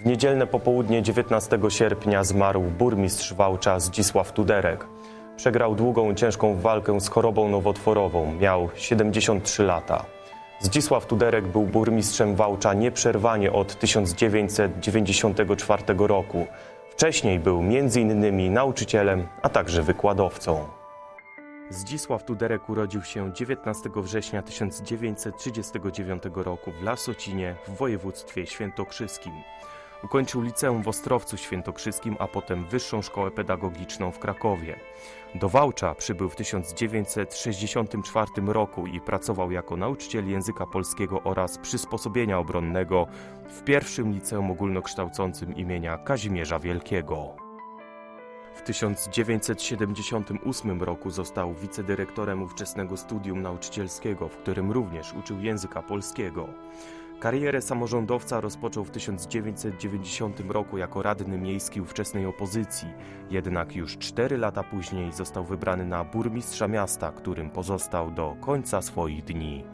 W niedzielne popołudnie 19 sierpnia zmarł burmistrz Wałcza Zdzisław Tuderek. Przegrał długą, ciężką walkę z chorobą nowotworową. Miał 73 lata. Zdzisław Tuderek był burmistrzem Wałcza nieprzerwanie od 1994 roku. Wcześniej był m.in. nauczycielem, a także wykładowcą. Zdzisław Tuderek urodził się 19 września 1939 roku w Lasocinie w województwie świętokrzyskim. Ukończył liceum w Ostrowcu Świętokrzyskim, a potem Wyższą Szkołę Pedagogiczną w Krakowie. Do Wałcza przybył w 1964 roku i pracował jako nauczyciel języka polskiego oraz przysposobienia obronnego w pierwszym liceum ogólnokształcącym imienia Kazimierza Wielkiego. W 1978 roku został wicedyrektorem ówczesnego studium nauczycielskiego, w którym również uczył języka polskiego. Karierę samorządowca rozpoczął w 1990 roku jako radny miejski ówczesnej opozycji, jednak już cztery lata później został wybrany na burmistrza miasta, którym pozostał do końca swoich dni.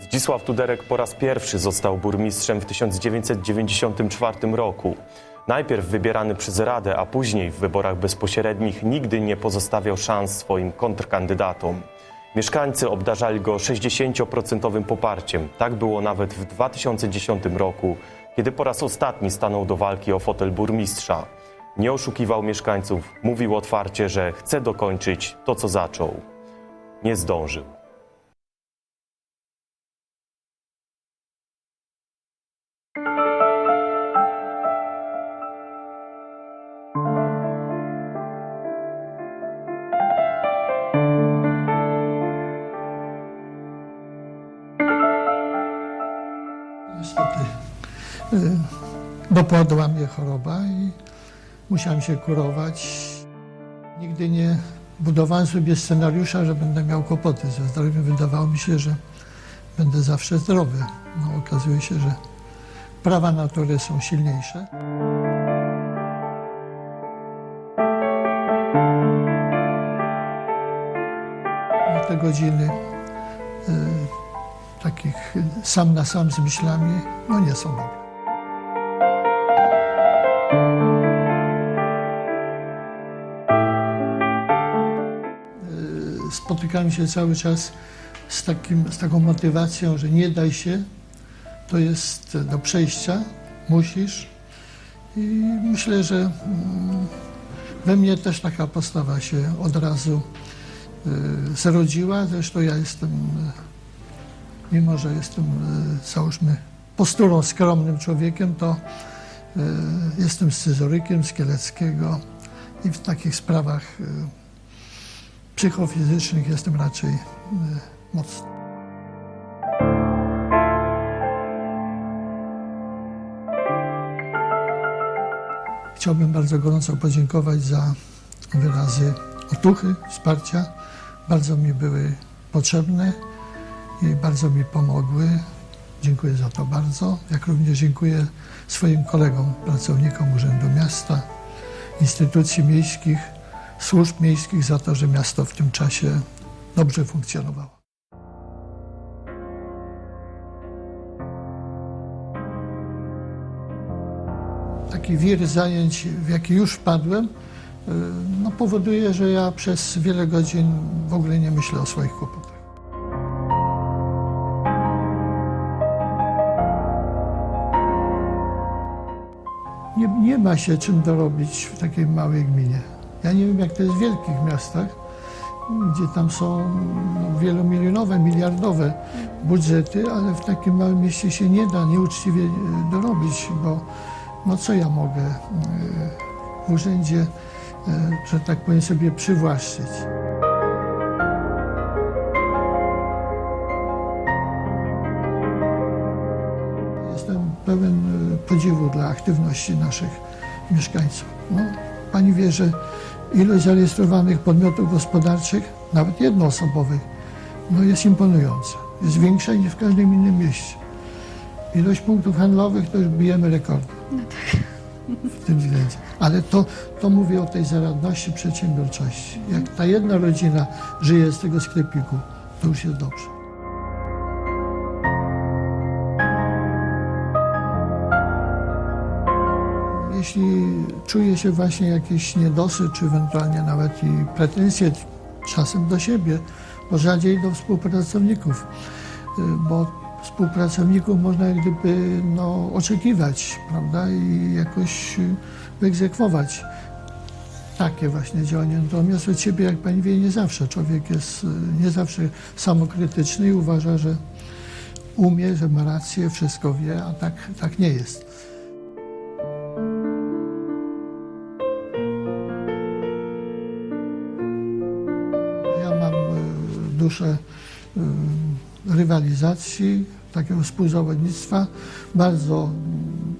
Zdzisław Tuderek po raz pierwszy został burmistrzem w 1994 roku. Najpierw wybierany przez Radę, a później w wyborach bezpośrednich nigdy nie pozostawiał szans swoim kontrkandydatom. Mieszkańcy obdarzali go 60% poparciem. Tak było nawet w 2010 roku, kiedy po raz ostatni stanął do walki o fotel burmistrza. Nie oszukiwał mieszkańców, mówił otwarcie, że chce dokończyć to, co zaczął. Nie zdążył. Niestety y, dopadła mnie choroba i musiałem się kurować. Nigdy nie budowałem sobie scenariusza, że będę miał kłopoty ze zdrowiem. Wydawało mi się, że będę zawsze zdrowy. No, okazuje się, że prawa natury są silniejsze. Te godziny takich sam na sam z myślami, no nie są dobre. Y, Spotykałem się cały czas z, takim, z taką motywacją, że nie daj się, to jest do przejścia, musisz. I myślę, że mm, we mnie też taka postawa się od razu y, zrodziła. Zresztą ja jestem mimo że jestem, e, załóżmy, posturą skromnym człowiekiem, to e, jestem scyzorykiem z Kieleckiego i w takich sprawach e, psychofizycznych jestem raczej mocny. Chciałbym bardzo gorąco podziękować za wyrazy otuchy, wsparcia. Bardzo mi były potrzebne i bardzo mi pomogły. Dziękuję za to bardzo. Jak również dziękuję swoim kolegom, pracownikom Urzędu Miasta, instytucji miejskich, służb miejskich za to, że miasto w tym czasie dobrze funkcjonowało. Taki wir zajęć, w jaki już wpadłem, y, no, powoduje, że ja przez wiele godzin w ogóle nie myślę o swoich kłopotach. Nie, ma się czym dorobić w takiej małej gminie. Ja nie wiem, jak to jest w wielkich miastach, gdzie tam są no, wielomilionowe, miliardowe budżety, ale w takim małym mieście się nie da nieuczciwie e, dorobić, bo no co ja mogę e, w urzędzie, e, że tak powiem, sobie przywłaszczyć. Jestem pełen e, podziwu dla aktywności naszych mieszkańców. No, pani wie, że ilość zarejestrowanych podmiotów gospodarczych, nawet jednoosobowych, no jest imponująca. Jest większa niż w każdym innym mieście. Ilość punktów handlowych to już bijemy rekordy. W tym względzie. Ale to, to mówię o tej zaradności, przedsiębiorczości. Jak ta jedna rodzina żyje z tego sklepiku, to już jest dobrze. Jeśli czuje się właśnie jakiś niedosyt, czy ewentualnie nawet i pretensje czasem do siebie, bo rzadziej do współpracowników, y, bo współpracowników można jak gdyby no, oczekiwać, prawda, i jakoś y, wyegzekwować takie właśnie działania. Natomiast od siebie, jak pani wie, nie zawsze. Człowiek jest y, nie zawsze samokrytyczny i uważa, że umie, że ma rację, wszystko wie, a tak, tak nie jest. Duszę y, rywalizacji, takiego współzawodnictwa. Bardzo mm,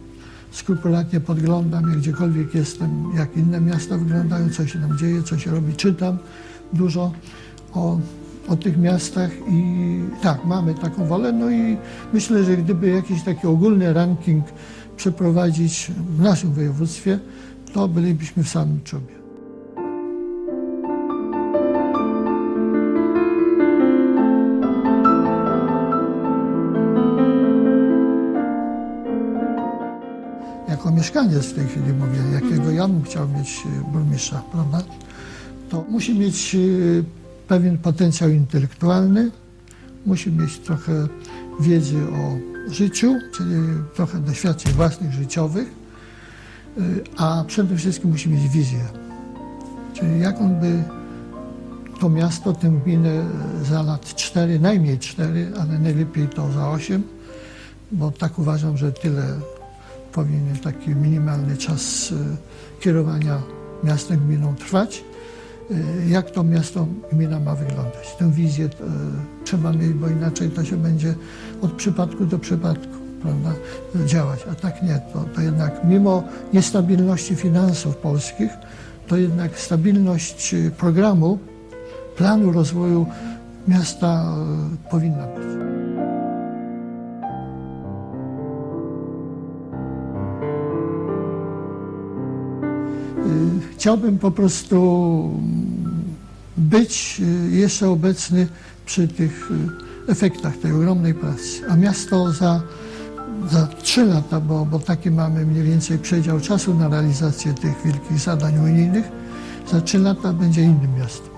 skrupulatnie podglądam, jak gdziekolwiek jestem, jak inne miasta wyglądają, co się tam dzieje, co się robi. Czytam dużo o, o tych miastach i tak, mamy taką wolę. No i myślę, że gdyby jakiś taki ogólny ranking przeprowadzić w naszym województwie, to bylibyśmy w samym czubie. Mieszkaniec w tej chwili mówię, jakiego ja bym chciał mieć e, burmistrza, prawda? To musi mieć e, pewien potencjał intelektualny, musi mieć trochę wiedzy o życiu, czyli trochę doświadczeń własnych, życiowych, e, a przede wszystkim musi mieć wizję. Czyli jak on by to miasto, tę gminę za lat cztery, najmniej cztery, ale najlepiej to za osiem, bo tak uważam, że tyle powinien taki minimalny czas e, kierowania miastem, gminą trwać. E, Jak to miasto, gmina ma wyglądać? Tę wizję e, trzeba mieć, bo inaczej to się będzie od przypadku do przypadku prawda, działać. A tak nie, to, to jednak mimo niestabilności finansów polskich, to jednak stabilność programu, planu rozwoju miasta powinna być. Chciałbym po prostu być y, jeszcze obecny przy tych y, efektach tej ogromnej pracy. A miasto za, za trzy lata, bo, bo taki mamy mniej więcej przedział czasu na realizację tych wielkich zadań unijnych, za trzy lata będzie innym miastem.